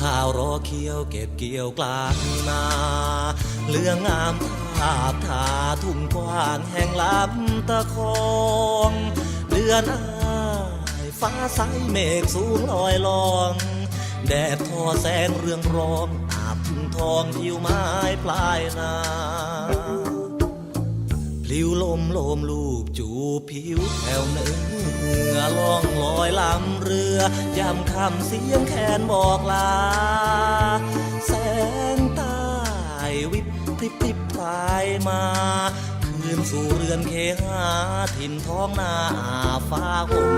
ข้าวรอเคี้ยวเก็บเกี่ยวกลางนาเรืองงามภาพทาทุ่งกว้างแห่งลำตะคองเดือนอายฟ้าใสเมฆสูงลอยลองแดดทอแสงเรืองรองอาบทุ่งทองผิวไม้ปลายนา ลิวลมโลมลูบจูบผิวแถวเนื้อล่องลอยลำเรือยามคำเสียงแคนบอกลา แสงใต้วิบพริบพริบพลายมา คืนสู่เรือนเคหาถิ่นท้องนาฟ้าห่ม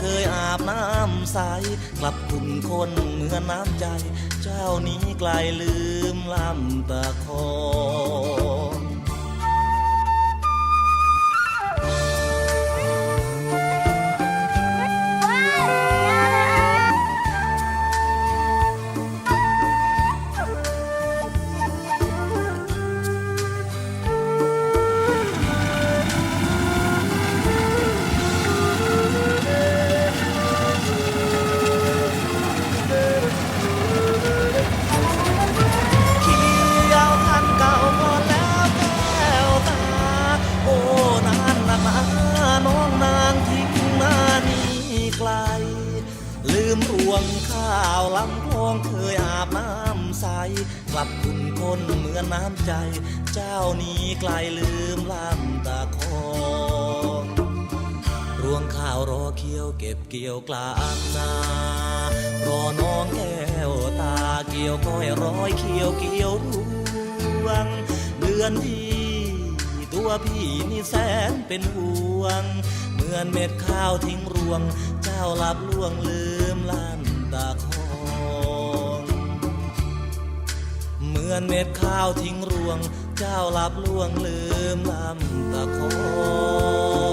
เคยอาบน้ำใส กลับคุณคนเหมือนน้ำใจ เจ้านี้ไกลลืมลำตะคอ วงข้าวลำคลองเคยอาบน้ำใส กลับคุณคนเหมือนน้ำใจ เจ้านี้ไกลลืมลำตาคองรวงข้าวรอเคี้ยวเก็บเกี่ยวกลางนารอน้องแก้วตาเกี่ยวก้อยร้อยเคี้ยวเกี่ยวรวงเดือนที่ ตัวพี่นี่แสนเป็นห่วง เหมือนเม็ดข้าวทิ้งรวง เจ้าหลับล่วงลืมล้านตาคองเหมือนเม็ดข้าวทิ้งรวง เจ้าหลับล่วงลืมลำตาคอง